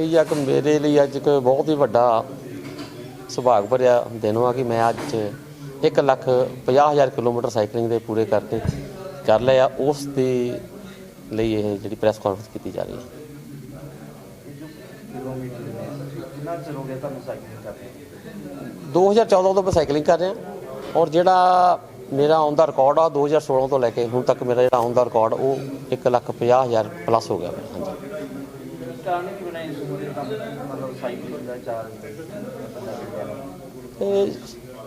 ਇਹ ਆ ਕਿ ਮੇਰੇ ਲਈ ਅੱਜ ਇੱਕ ਬਹੁਤ ਹੀ ਵੱਡਾ ਸੁਭਾਗ ਭਰਿਆ ਦਿਨ ਆ ਕਿ ਮੈਂ ਅੱਜ 1 ਲੱਖ 50 ਹਜ਼ਾਰ ਕਿਲੋਮੀਟਰ ਸਾਈਕਲਿੰਗ ਦੇ ਪੂਰੇ ਕਰਕੇ ਕਰ ਲਿਆ। ਉਸ ਦੇ ਲਈ ਇਹ ਜਿਹੜੀ ਪ੍ਰੈਸ ਕਾਨਫਰੰਸ ਕੀਤੀ ਜਾ ਰਹੀ ਹੈ। ਕਿੰਨਾ ਚਿਰ ਹੋ ਗਿਆ ਤੁਹਾਨੂੰ ਸਾਈਕਲਿੰਗ ਕਰਦੇ 2014 ਤੋਂ ਮੈਂ ਸਾਈਕਲਿੰਗ ਕਰ ਰਿਹਾ ਔਰ ਜਿਹੜਾ ਮੇਰਾ ਔਨ ਦਾ ਰਿਕਾਰਡ ਆ 2016 ਤੋਂ ਲੈ ਕੇ ਹੁਣ ਤੱਕ ਮੇਰਾ ਜਿਹੜਾ ਔਨ ਦਾ ਰਿਕਾਰਡ ਉਹ 1 ਲੱਖ 50 ਹਜ਼ਾਰ ਪਲੱਸ ਹੋ ਗਿਆ। ਮੇਰਾ, ਹਾਂਜੀ ਕਾਰਨ ਕੀ ਬਣਾਇਆ ਇਸ ਉਮਰ ਦੇ? ਕੰਮ ਮਤਲਬ ਸਾਈਕਲਿੰਗ ਦਾ ਚਾਰ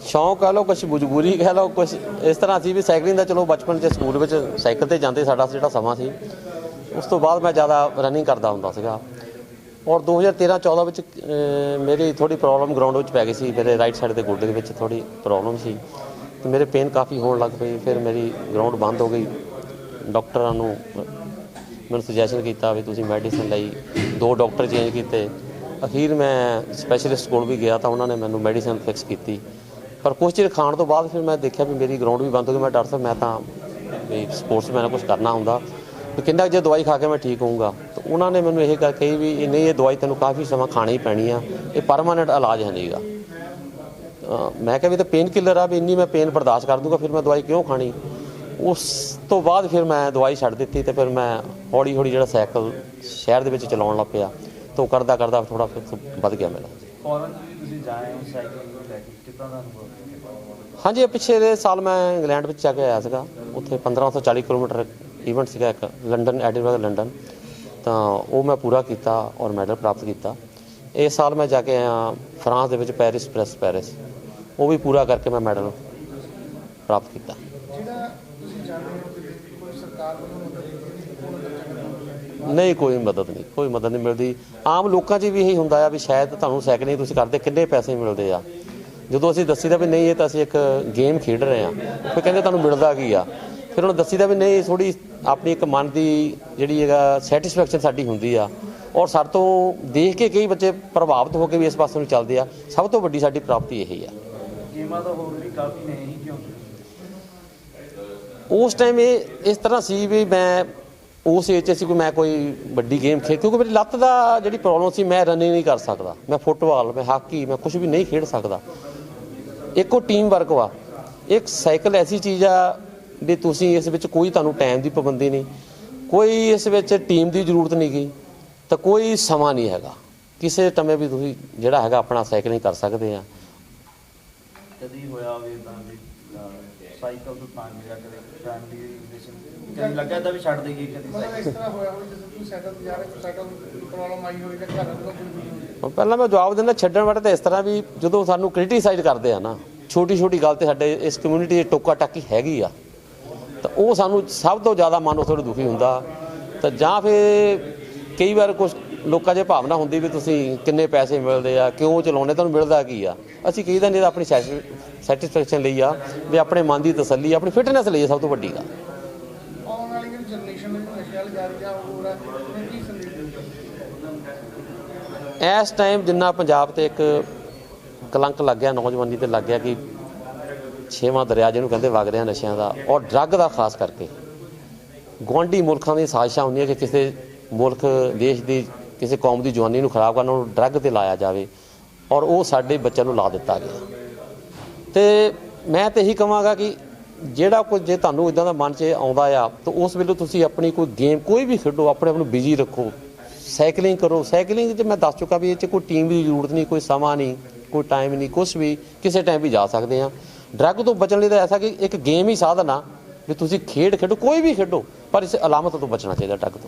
ਸ਼ੌਂਕ ਕਹ ਲਓ ਕੁਝ ਮਜਬੂਰੀ ਕਹ ਲਓ ਕੁਝ ਇਸ ਤਰ੍ਹਾਂ ਸੀ ਵੀ ਸਾਈਕਲਿੰਗ ਦਾ ਚਲੋ ਬਚਪਨ 'ਚ ਸਕੂਲ ਵਿੱਚ ਸਾਈਕਲ ਤੇ ਜਾਂਦੇ ਸਾਡਾ ਜਿਹੜਾ ਸਮਾਂ ਸੀ, ਉਸ ਤੋਂ ਬਾਅਦ ਮੈਂ ਜ਼ਿਆਦਾ ਰਨਿੰਗ ਕਰਦਾ ਹੁੰਦਾ ਸੀਗਾ। ਔਰ 2013-14 ਵਿੱਚ ਮੇਰੀ ਥੋੜੀ ਪ੍ਰੋਬਲਮ ਗਰਾਊਂਡ ਵਿੱਚ ਪੈ ਗਈ ਸੀ, ਮੇਰੇ ਰਾਈਟ ਸਾਈਡ ਦੇ ਗੋਡੇ ਦੇ ਵਿੱਚ ਥੋੜੀ ਪ੍ਰੋਬਲਮ ਸੀ। ਤੇ ਮੇਰੇ ਪੇਨ ਕਾਫੀ ਹੋਣ ਲੱਗ ਪਈ ਫਿਰ ਮੇਰੀ ਗਰਾਊਂਡ ਬੰਦ ਹੋ ਗਈ। ਡਾਕਟਰਾਂ ਨੂੰ ਮੈਨੂੰ ਸੁਜੈਸ਼ਨ ਕੀਤਾ ਵੀ ਤੁਸੀਂ ਮੈਡੀਸਨ ਲਈ ਦੋ ਡਾਕਟਰ ਚੇਂਜ ਕੀਤੇ। ਅਖੀਰ ਮੈਂ ਸਪੈਸ਼ਲਿਸਟ ਕੋਲ ਵੀ ਗਿਆ ਤਾਂ ਉਹਨਾਂ ਨੇ ਮੈਨੂੰ ਮੈਡੀਸਨ ਫਿਕਸ ਕੀਤੀ। ਪਰ ਕੁਝ ਚਿਰ ਖਾਣ ਤੋਂ ਬਾਅਦ ਫਿਰ ਮੈਂ ਦੇਖਿਆ ਵੀ ਮੇਰੀ ਗਰਾਊਂਡ ਵੀ ਬੰਦ ਹੋ ਗਈ। ਮੈਂ ਡਾਕਟਰ ਸਾਹਿਬ ਮੈਂ ਤਾਂ ਵੀ ਸਪੋਰਟਸਮੈਨ ਕੁਝ ਕਰਨਾ ਹੁੰਦਾ। ਵੀ ਕਹਿੰਦਾ ਜੇ ਦਵਾਈ ਖਾ ਕੇ ਮੈਂ ਠੀਕ ਹੋਊਂਗਾ। ਤਾਂ ਉਹਨਾਂ ਨੇ ਮੈਨੂੰ ਇਹ ਗੱਲ ਕਹੀ ਵੀ ਇਹ ਨਹੀਂ, ਇਹ ਦਵਾਈ ਤੈਨੂੰ ਕਾਫੀ ਸਮਾਂ ਖਾਣੀ ਹੀ ਪੈਣੀ ਆ। ਇਹ ਪਰਮਾਨੈਂਟ ਇਲਾਜ ਹੈ ਨਹੀਂਗਾ ਮੈਂ ਕਿਹਾ ਵੀ ਤਾਂ ਪੇਨ ਕਿਲਰ ਆ, ਵੀ ਇੰਨੀ ਮੈਂ ਪੇਨ ਬਰਦਾਸ਼ਤ ਕਰ ਦੂੰਗਾ, ਫਿਰ ਮੈਂ ਦਵਾਈ ਕਿਉਂ ਖਾਣੀ? ਉਸ ਤੋਂ ਬਾਅਦ ਫਿਰ ਮੈਂ ਦਵਾਈ ਛੱਡ ਦਿੱਤੀ ਤੇ ਫਿਰ ਮੈਂ ਹੌਲੀ ਹੌਲੀ ਜਿਹੜਾ ਸਾਈਕਲ ਸ਼ਹਿਰ ਦੇ ਵਿੱਚ ਚਲਾਉਣ ਲੱਗ ਪਿਆ ਤੋਂ ਕਰਦਾ ਕਰਦਾ ਥੋੜਾ ਫਿਰ ਵੱਧ ਗਿਆ ਮੇਰਾ। ਫੋਰਨ ਵੀ ਤੁਸੀਂ ਜਾਏ ਹੋ ਸਾਈਕਲਿੰਗ ਨੂੰ ਲੈ ਕੇ ਕਿੱਦਾਂ ਦਾ ਅਨੁਭਵ ਹਾਂਜੀ ਇਹ ਪਿਛਲੇ ਦੇ ਸਾਲ ਮੈਂ ਇੰਗਲੈਂਡ ਵਿੱਚ ਜਾ ਕੇ ਆਇਆ ਸੀਗਾ ਉੱਥੇ 1540 ਕਿਲੋਮੀਟਰ ਈਵੈਂਟ ਸੀਗਾ ਇੱਕ ਲੰਡਨ ਐਡਿਨਬਰਗ ਲੰਡਨ। ਤਾਂ ਉਹ ਮੈਂ ਪੂਰਾ ਕੀਤਾ ਔਰ ਮੈਡਲ ਪ੍ਰਾਪਤ ਕੀਤਾ। ਇਸ ਸਾਲ ਮੈਂ ਜਾ ਕੇ ਆਇਆ ਫਰਾਂਸ ਦੇ ਵਿੱਚ ਪੈਰਿਸ ਪ੍ਰੈਸ ਪੈਰਿਸ। ਉਹ ਵੀ ਪੂਰਾ ਕਰਕੇ ਮੈਂ ਮੈਡਲ ਪ੍ਰਾਪਤ ਕੀਤਾ। ਜਿਹੜਾ ਤੁਸੀਂ ਜਾਣਦੇ ਹੋ ਕਿ ਕੋਈ ਸਰਕਾਰ ਵੱਲੋਂ ਮਦਦ ਕੀਤੀ ਕੋਈ ਮਦਦ ਨਹੀਂ ਕੋਈ ਮਦਦ ਨਹੀਂ ਕੋਈ ਮਦਦ ਨਹੀਂ ਮਿਲਦੀ। ਆਮ ਲੋਕਾਂ 'ਚ ਵੀ ਇਹੀ ਹੁੰਦਾ ਆ ਵੀ ਸ਼ਾਇਦ ਤੁਹਾਨੂੰ ਸਾਈਕਲਿੰਗ ਤੁਸੀਂ ਕਰਦੇ ਕਿੰਨੇ ਪੈਸੇ ਮਿਲਦੇ ਆ? ਜਦੋਂ ਅਸੀਂ ਦੱਸੀਦਾ ਵੀ ਨਹੀਂ ਇਹ ਤਾਂ ਅਸੀਂ ਇੱਕ ਗੇਮ ਖੇਡ ਰਹੇ ਆ। ਫਿਰ ਕਹਿੰਦੇ ਤੁਹਾਨੂੰ ਮਿਲਦਾ ਕੀ ਆ? ਫਿਰ ਉਹਨੂੰ ਦੱਸੀਦਾ ਵੀ ਨਹੀਂ ਥੋੜੀ ਆਪਣੀ ਇੱਕ ਮਨ ਦੀ ਜਿਹੜੀ ਹੈਗਾ ਸੈਟੀਸਫੈਕਸ਼ਨ ਸਾਡੀ ਹੁੰਦੀ ਆ। ਔਰ ਸਾਡੇ ਤੋਂ ਦੇਖ ਕੇ ਕਈ ਬੱਚੇ ਪ੍ਰਭਾਵਿਤ ਹੋ ਕੇ ਵੀ ਇਸ ਪਾਸੇ ਨੂੰ ਚੱਲਦੇ ਆ। ਸਭ ਤੋਂ ਵੱਡੀ ਸਾਡੀ ਪ੍ਰਾਪਤੀ ਇਹੀ ਆ। ਗੇਮਾਂ ਤਾਂ ਹੋਰ ਵੀ ਕਾਫੀ ਨੇ ਹੀ ਕਿਉਂ? ਉਸ ਟਾਈਮ ਇਹ, ਇਸ ਤਰ੍ਹਾਂ ਸੀ ਵੀ ਮੈਂ ਉਸ ਏਜ 'ਚ ਸੀ ਕੋਈ ਮੈਂ ਕੋਈ ਵੱਡੀ ਗੇਮ ਖੇਡ ਕਿਉਂਕਿ ਮੇਰੀ ਲੱਤ ਦਾ ਜਿਹੜੀ ਪ੍ਰੋਬਲਮ ਸੀ, ਮੈਂ ਰਨਿੰਗ ਨਹੀਂ ਕਰ ਸਕਦਾ। ਮੈਂ ਫੁੱਟਬਾਲ ਮੈਂ ਹਾਕੀ ਮੈਂ ਕੁਝ ਵੀ ਨਹੀਂ ਖੇਡ ਸਕਦਾ। ਇੱਕੋ ਟੀਮ ਵਰਕ ਵਾ। ਇੱਕ ਸਾਈਕਲ ਐਸੀ ਚੀਜ਼ ਆ ਵੀ ਤੁਸੀਂ ਇਸ ਵਿੱਚ ਕੋਈ ਤੁਹਾਨੂੰ ਟਾਈਮ ਦੀ ਪਾਬੰਦੀ ਨਹੀਂ, ਕੋਈ ਇਸ ਵਿੱਚ ਟੀਮ ਦੀ ਜ਼ਰੂਰਤ ਨਹੀਂ ਗਈ ਤਾਂ ਕੋਈ ਸਮਾਂ ਨਹੀਂ ਹੈਗਾ। ਕਿਸੇ ਟਮੇ ਵੀ ਤੁਸੀਂ ਜਿਹੜਾ ਹੈਗਾ ਆਪਣਾ ਸਾਈਕਲਿੰਗ ਕਰ ਸਕਦੇ ਆ। ਕਦੀ ਹੋਇਆ ਹੋਵੇ ਤਾਂ ਸਾਈਕਲ ਤੋਂ ਤਾਂ ਗਿਆ ਕਦੇ ਫੈਮਿਲੀ ਰਿਲੇਸ਼ਨ ਕਦੀ ਲੱਗਾ ਤਾਂ ਵੀ ਛੱਡ ਦੇਈਏ ਕਦੀ ਮਤਲਬ ਸਾਈਕਲ। ਇਸ ਤਰ੍ਹਾਂ ਹੋਇਆ ਹੋਵੇ ਜਦੋਂ ਤੁਸੀਂ ਸਾਈਕਲ ਤੇ ਜਾ ਰਹੇ ਹੋ ਸਾਈਕਲ ਪ੍ਰੋਬਲਮ ਆਈ ਹੋਵੇ ਜਾਂ ਘਰ ਦੇ ਕੋਈ ਹੋਵੇ। ਪਹਿਲਾਂ ਮੈਂ ਜਵਾਬ ਦਿੰਦਾ ਛੱਡਣ ਵਾਲੇ ਤਾਂ ਇਸ ਤਰ੍ਹਾਂ ਵੀ ਜਦੋਂ ਸਾਨੂੰ ਕ੍ਰਿਟੀਸਾਈਜ਼ ਕਰਦੇ ਆ ਨਾ ਛੋਟੀ ਛੋਟੀ ਗੱਲ ਤੇ ਸਾਡੇ ਇਸ ਕਮਿਊਨਿਟੀ ਦੀ ਟੋਕਾ ਟਾਕੀ ਹੈਗੀ ਆ ਤਾਂ ਉਹ ਸਾਨੂੰ ਸਭ ਤੋਂ ਜ਼ਿਆਦਾ ਮਨ ਥੋੜਾ ਦੁਖੀ ਹੁੰਦਾ। ਤਾਂ ਜਾਂ ਫਿਰ ਕਈ ਵਾਰ ਕੁਝ ਲੋਕਾਂ 'ਚ ਭਾਵਨਾ ਹੁੰਦੀ ਵੀ ਤੁਸੀਂ ਕਿੰਨੇ ਪੈਸੇ ਮਿਲਦੇ ਆ ਕਿਉਂ ਚਲਾਉਣੇ ਤੁਹਾਨੂੰ ਮਿਲਦਾ ਕੀ ਆ? ਅਸੀਂ ਕਹੀਦਾ ਨਹੀਂ ਤਾਂ ਆਪਣੀ ਸੈਟੀਸਫੈਕਸ਼ਨ ਲਈ ਆ ਵੀ ਆਪਣੇ ਮਨ ਦੀ ਤਸੱਲੀ ਆਪਣੀ ਫਿਟਨੈਸ ਲਈ ਸਭ ਤੋਂ ਵੱਡੀ ਗੱਲ। ਆਉਣ ਵਾਲੀ ਜਿਹੜੀ ਜਨਰੇਸ਼ਨ ਜਿਹੜੀ ਨਸ਼ੇ ਵਾਲੀ ਜਾ ਰਹੀ ਆ ਹੋਰ ਹੈ ਉਹਨੂੰ ਕੀ ਸੰਦੇਸ਼ ਦਿੰਦੇ ਇਸ ਟਾਈਮ ਜਿੰਨਾ ਪੰਜਾਬ ਤੇ ਇੱਕ ਕਲੰਕ ਲੱਗ ਗਿਆ ਨੌਜਵਾਨੀ ਤੇ ਲੱਗ ਗਿਆ ਕਿ ਛੇਵਾਂ ਦਰਿਆ ਜਿਹਨੂੰ ਕਹਿੰਦੇ ਵਗ ਰਿਹਾ ਨਸ਼ਿਆਂ ਦਾ ਔਰ ਡਰੱਗ ਦਾ ਖਾਸ ਕਰਕੇ। ਗੁਆਂਢੀ ਮੁਲਕਾਂ ਦੀ ਸਾਜ਼ਿਸ਼ਾਂ ਹੁੰਦੀਆਂ ਕਿ ਕਿਸੇ ਮੁਲਕ ਦੇਸ਼ ਦੀ ਕਿਸੇ ਕੌਮ ਦੀ ਜਵਾਨੀ ਨੂੰ ਖਰਾਬ ਕਰਨ ਨੂੰ ਡਰੱਗ ਤੇ ਲਾਇਆ ਜਾਵੇ ਔਰ ਉਹ ਸਾਡੇ ਬੱਚਿਆਂ ਨੂੰ ਲਾ ਦਿੱਤਾ ਗਿਆ। ਤੇ ਮੈਂ ਤੇ ਇਹੀ ਕਹਾਂਗਾ ਕਿ ਜਿਹੜਾ ਕੁਝ ਜੇ ਤੁਹਾਨੂੰ ਇਦਾਂ ਦਾ ਮਨ 'ਚ ਆਉਂਦਾ ਆ, ਤਾਂ ਉਸ ਵੇਲੇ ਤੁਸੀਂ ਆਪਣੀ ਕੋਈ ਗੇਮ ਕੋਈ ਵੀ ਖੇਡੋ, ਆਪਣੇ ਆਪ ਨੂੰ ਬਿਜ਼ੀ ਰੱਖੋ। ਸਾਈਕਲਿੰਗ ਕਰੋ। ਸਾਈਕਲਿੰਗ 'ਚ ਮੈਂ ਦੱਸ ਚੁੱਕਾ ਵੀ ਇਹ 'ਚ ਕੋਈ ਟੀਮ ਦੀ ਜ਼ਰੂਰਤ ਨਹੀਂ, ਕੋਈ ਸਮਾਂ ਨਹੀਂ, ਕੋਈ ਟਾਈਮ ਨਹੀਂ ਕੁਝ ਵੀ, ਕਿਸੇ ਟਾਈਮ ਵੀ ਜਾ ਸਕਦੇ ਆ ਡਰੱਗ ਤੋਂ ਬਚਣ ਲਈ ਤਾਂ ਐਸਾ ਕਿ ਇੱਕ ਗੇਮ ਹੀ ਸਾਧਨ ਆ ਵੀ ਤੁਸੀਂ ਖੇਡ ਖੇਡੋ, ਕੋਈ ਵੀ ਖੇਡੋ, ਪਰ ਇਸ ਅਲਾਮਤ ਤੋਂ ਬਚਣਾ ਚਾਹੀਦਾ ਡਰੱਗ ਤੋਂ।